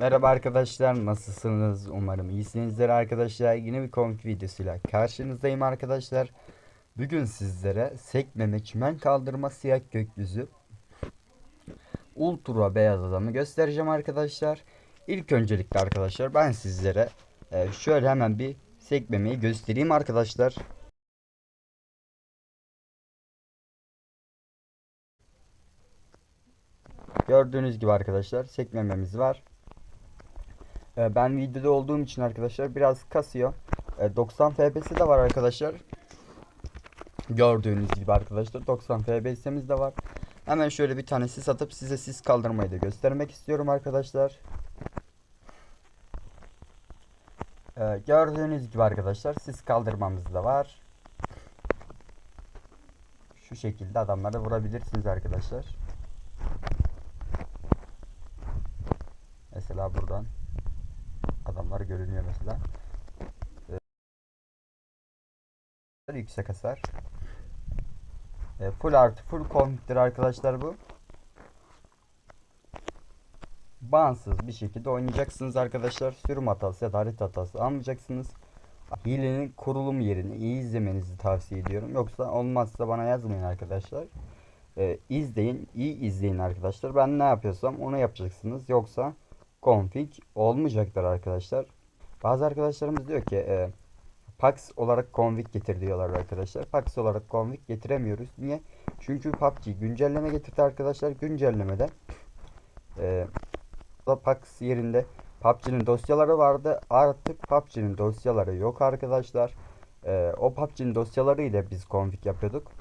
Merhaba arkadaşlar nasılsınız? Umarım iyisinizdir arkadaşlar. Yine bir konf videosuyla karşınızdayım arkadaşlar. Bugün sizlere sekmeme çimen kaldırma siyah gökyüzü Ultra beyaz adamı göstereceğim arkadaşlar. İlk öncelikle arkadaşlar ben sizlere e, şöyle hemen bir sekmemeyi göstereyim arkadaşlar. Gördüğünüz gibi arkadaşlar sekmememiz var Ee, Ben videoda olduğum için arkadaşlar biraz kasıyor. Ee, 90 FPS de var arkadaşlar. Gördüğünüz gibi arkadaşlar 90 FPS'imiz de var. Hemen şöyle bir tane sis atıp size sis kaldırmayı da göstermek istiyorum arkadaşlar. Ee, gördüğünüz gibi arkadaşlar sis kaldırmamız da var. Şu şekilde adamları vurabilirsiniz arkadaşlar. Mesela buradan adamlar görünüyor mesela. Ee, yüksek hasar. Ee, full artı full konfig'tir arkadaşlar bu. Bağımsız bir şekilde oynayacaksınız arkadaşlar. Sürüm hatası ya da harita hatası almayacaksınız. Hilenin kurulum yerini iyi izlemenizi tavsiye ediyorum. Yoksa olmazsa bana yazmayın arkadaşlar. Ee, izleyin, iyi izleyin arkadaşlar. Ben ne yapıyorsam onu yapacaksınız. Yoksa config olmayacaktır arkadaşlar. Bazı arkadaşlarımız diyor ki e, Pax olarak config getir diyorlar arkadaşlar. Pax olarak config getiremiyoruz. Niye? Çünkü PUBG güncelleme getirdi arkadaşlar. Güncellemede e, Pax yerinde PUBG'nin dosyaları vardı. Artık PUBG'nin dosyaları yok arkadaşlar. E, o PUBG'nin dosyaları ile biz config yapıyorduk.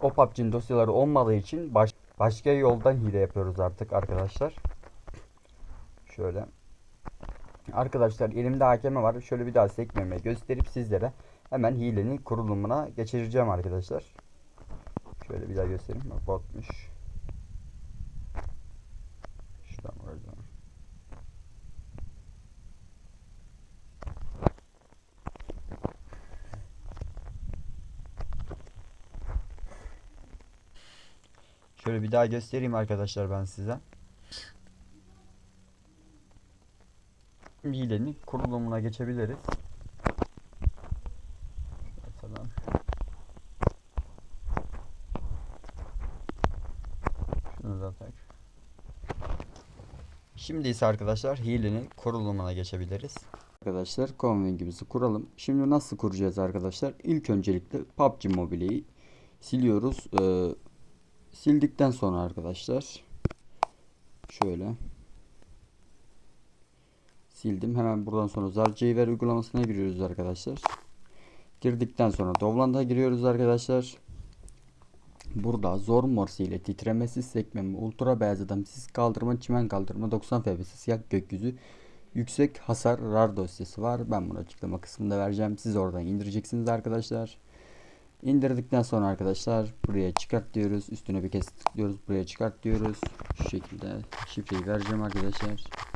O PUBG'nin dosyaları olmadığı için baş, başka yoldan hile yapıyoruz artık arkadaşlar. Şöyle. Arkadaşlar elimde hakeme var. Şöyle bir daha sekmeme gösterip sizlere hemen hilenin kurulumuna geçireceğim arkadaşlar. Şöyle bir daha göstereyim. Bak botmuş. Şuradan vuracağım. Şöyle bir daha göstereyim arkadaşlar ben size. Hilenin kurulumuna geçebiliriz. Mesela şunu da. Şimdi ise arkadaşlar hilenin kurulumuna geçebiliriz. Arkadaşlar convingimizi kuralım. Şimdi nasıl kuracağız arkadaşlar? İlk öncelikle PUBG Mobile'yi siliyoruz. Ee, sildikten sonra arkadaşlar şöyle sildim. Hemen buradan sonra Zarcayver uygulamasına giriyoruz arkadaşlar. Girdikten sonra Dovland'a giriyoruz arkadaşlar. Burada zor morsi ile titremesiz sekmeme, ultra beyaz adamsız kaldırma, çimen kaldırma, 90 fps siyah gökyüzü, yüksek hasar rar dosyası var. Ben bunu açıklama kısmında vereceğim. Siz oradan indireceksiniz arkadaşlar. İndirdikten sonra arkadaşlar buraya çıkart diyoruz. Üstüne bir kez tıklıyoruz. Buraya çıkart diyoruz. Şu şekilde şifreyi vereceğim arkadaşlar.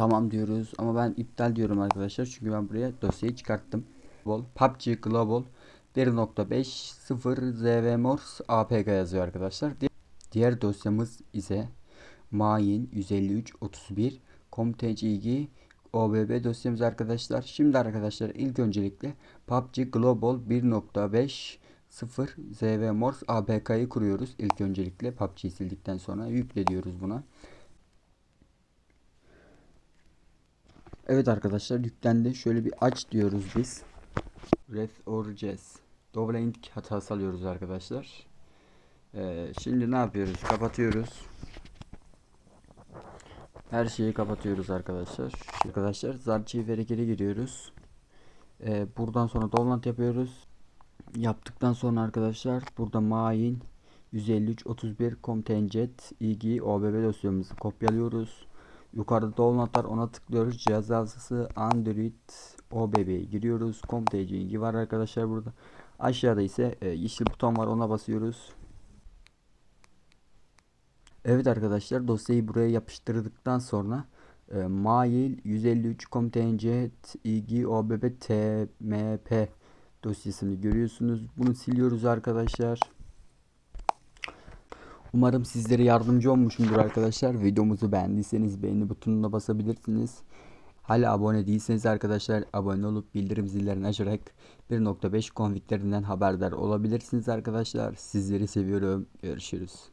Tamam diyoruz ama ben iptal diyorum arkadaşlar. Çünkü ben buraya dosyayı çıkarttım. PUBG Global 1.5 0 zvmors apk yazıyor arkadaşlar. Diğer dosyamız ise main 153 31 comtgg OBB dosyamız arkadaşlar. Şimdi arkadaşlar ilk öncelikle PUBG Global 1.5 0 zvmors apk'yı kuruyoruz. İlk öncelikle PUBG'yi sildikten sonra yükle diyoruz buna. Evet arkadaşlar yüklendi. Şöyle bir aç diyoruz biz. Red or Jazz. Double ink hatası alıyoruz arkadaşlar. Ee, şimdi ne yapıyoruz? Kapatıyoruz. Her şeyi kapatıyoruz arkadaşlar. Arkadaşlar Zarchiver'e geri giriyoruz. Ee, buradan sonra download yapıyoruz. Yaptıktan sonra arkadaşlar burada main 153 31 contingent ig obb dosyamızı kopyalıyoruz. Yukarıda downloadlar ona tıklıyoruz. Cihaz hafızası Android OBB'ye giriyoruz. COM.tg var arkadaşlar burada. Aşağıda ise e, yeşil buton var ona basıyoruz. Evet arkadaşlar dosyayı buraya yapıştırdıktan sonra e, mail 153 com.tng ig obb tmp dosyasını görüyorsunuz. Bunu siliyoruz arkadaşlar. Umarım sizlere yardımcı olmuşumdur arkadaşlar. Videomuzu beğendiyseniz beğeni butonuna basabilirsiniz. Hala abone değilseniz arkadaşlar abone olup bildirim zillerini açarak 1.5 konfiklerinden haberdar olabilirsiniz arkadaşlar. Sizleri seviyorum. Görüşürüz.